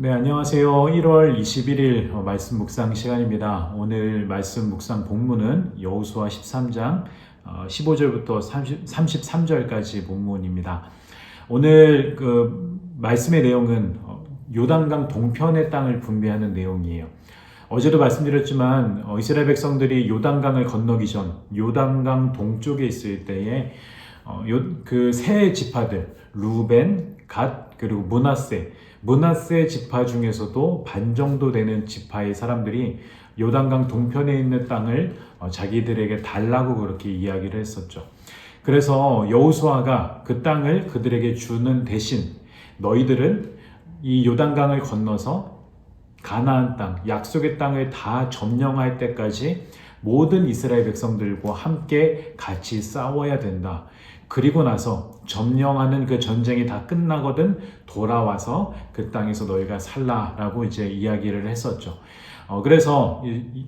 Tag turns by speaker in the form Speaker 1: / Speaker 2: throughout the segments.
Speaker 1: 네, 안녕하세요. 1월 21일 어, 말씀 묵상 시간입니다. 오늘 말씀 묵상 본문은 여호수아 13장 15절부터 30, 33절까지 본문입니다. 오늘 그 말씀의 내용은 어, 요단강 동편의 땅을 분배하는 내용이에요. 어제도 말씀드렸지만 어, 이스라엘 백성들이 요단강을 건너기 전 요단강 동쪽에 있을 때에 그 세 지파들 루벤, 갓 그리고 문하세 문하세 지파 중에서도 반 정도 되는 지파의 사람들이 요단강 동편에 있는 땅을 어, 자기들에게 달라고 그렇게 이야기를 했었죠. 그래서 여호수아가 그 땅을 그들에게 주는 대신 너희들은 이 요단강을 건너서 가나안 땅, 약속의 땅을 다 점령할 때까지 모든 이스라엘 백성들과 함께 같이 싸워야 된다. 그리고 나서 점령하는 그 전쟁이 다 끝나거든 돌아와서 그 땅에서 너희가 살라라고 이제 이야기를 했었죠. 어, 그래서 이,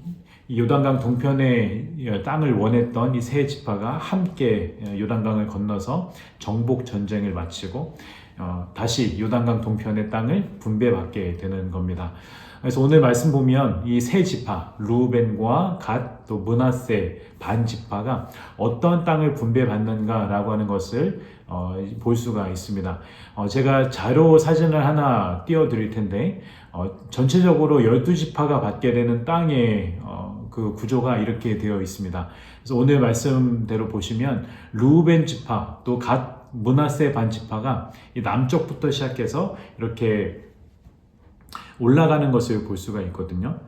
Speaker 1: 이 요단강 동편의 땅을 원했던 이 세 지파가 함께 요단강을 건너서 정복 전쟁을 마치고 어, 다시 요단강 동편의 땅을 분배받게 되는 겁니다. 그래서 오늘 말씀 보면 이 세 지파 루벤과 갓 또 문하세 반 지파가 어떤 땅을 분배받는가라고 하는 것을 어, 볼 수가 있습니다. 어, 제가 자료 사진을 하나 띄워드릴 텐데 어, 전체적으로 12지파가 받게 되는 땅의 어, 그 구조가 이렇게 되어 있습니다. 그래서 오늘 말씀대로 보시면 루벤 지파 또 갓 문하세 반 지파가 남쪽부터 시작해서 이렇게 올라가는 것을 볼 수가 있거든요.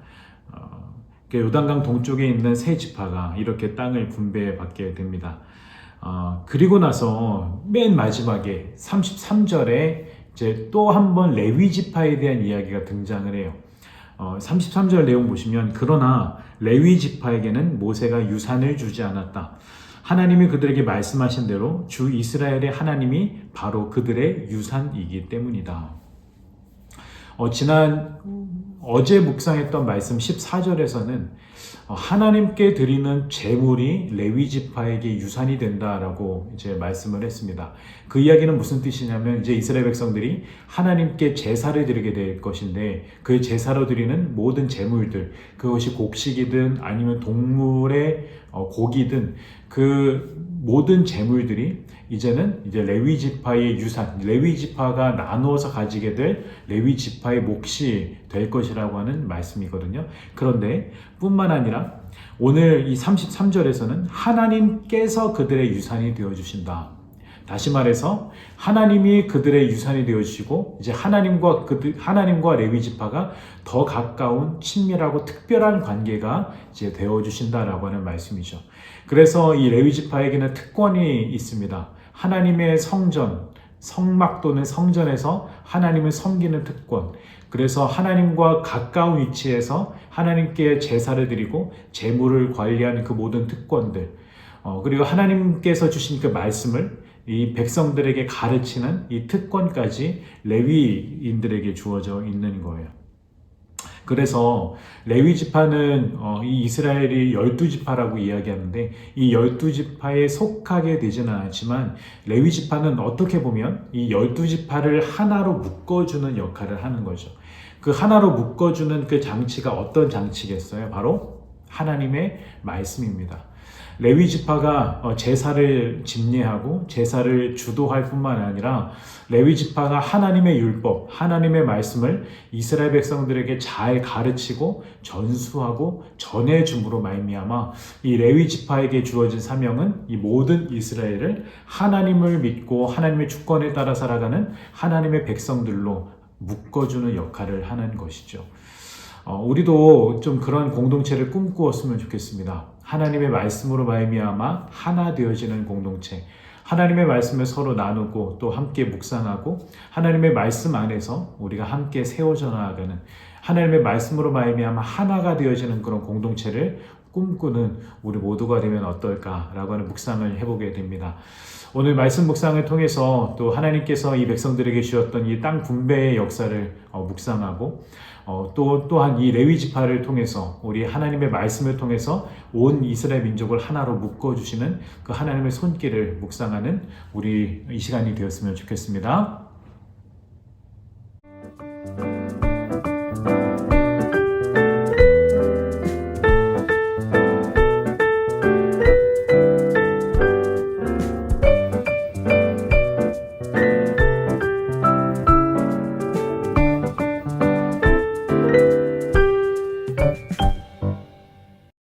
Speaker 1: 어, 요단강 동쪽에 있는 세 지파가 이렇게 땅을 분배받게 됩니다. 어, 그리고 나서 맨 마지막에 33절에 이제 또 한 번 레위 지파에 대한 이야기가 등장을 해요. 어, 33절 내용 보시면 그러나 레위 지파에게는 모세가 유산을 주지 않았다. 하나님이 그들에게 말씀하신 대로 주 이스라엘의 하나님이 바로 그들의 유산이기 때문이다. 어, 지난 어제 묵상했던 말씀 14절에서는 어, 하나님께 드리는 제물이 레위 지파에게 유산이 된다라고 이제 말씀을 했습니다. 그 이야기는 무슨 뜻이냐면 이제 이스라엘 백성들이 하나님께 제사를 드리게 될 것인데 그 제사로 드리는 모든 제물들 그것이 곡식이든 아니면 동물의 어, 고기든 그 모든 재물들이 이제는 이제 레위 지파의 유산, 레위 지파가 나누어서 가지게 될 레위 지파의 몫이 될 것이 라고 하는 말씀이거든요. 그런데 뿐만 아니라 오늘 이 33절에서는 하나님께서 그들의 유산이 되어 주신다. 다시 말해서 하나님이 그들의 유산이 되어 주시고 이제 하나님과 그들 하나님과 레위 지파가 더 가까운 친밀하고 특별한 관계가 이제 되어 주신다라고 하는 말씀이죠. 그래서 이 레위 지파에게는 특권이 있습니다. 하나님의 성전, 성막 또는 성전에서 하나님을 섬기는 특권. 그래서 하나님과 가까운 위치에서 하나님께 제사를 드리고 재물을 관리하는 그 모든 특권들. 어, 그리고 하나님께서 주신 그 말씀을 이 백성들에게 가르치는 이 특권까지 레위인들에게 주어져 있는 거예요. 그래서 레위 지파는 어, 이 이스라엘이 열두 지파라고 이야기하는데 이 열두 지파에 속하게 되지는 않지만 레위 지파는 어떻게 보면 이 열두 지파를 하나로 묶어주는 역할을 하는 거죠. 그 하나로 묶어주는 그 장치가 어떤 장치겠어요? 바로 하나님의 말씀입니다. 레위 지파가 어, 제사를 집례하고 제사를 주도할 뿐만 아니라 레위 지파가 하나님의 율법, 하나님의 말씀을 이스라엘 백성들에게 잘 가르치고 전수하고 전해 줌으로 말미암아 이 레위 지파에게 주어진 사명은 이 모든 이스라엘을 하나님을 믿고 하나님의 주권에 따라 살아가는 하나님의 백성들로 묶어주는 역할을 하는 것이죠. 어, 우리도 좀 그런 공동체를 꿈꾸었으면 좋겠습니다. 하나님의 말씀으로 말미암아 하나 되어지는 공동체. 하나님의 말씀을 서로 나누고 또 함께 묵상하고 하나님의 말씀 안에서 우리가 함께 세워져 나아가는 하나님의 말씀으로 말미암아 하나가 되어지는 그런 공동체를 꿈꾸는 우리 모두가 되면 어떨까라고 하는 묵상을 해보게 됩니다. 오늘 말씀 묵상을 통해서 또 하나님께서 이 백성들에게 주셨던 이 땅 분배의 역사를 어, 묵상하고 어, 또 또한 이 레위 지파를 통해서 우리 하나님의 말씀을 통해서 온 이스라엘 민족을 하나로 묶어 주시는 그 하나님의 손길을 묵상하는 우리 이 시간이 되었으면 좋겠습니다.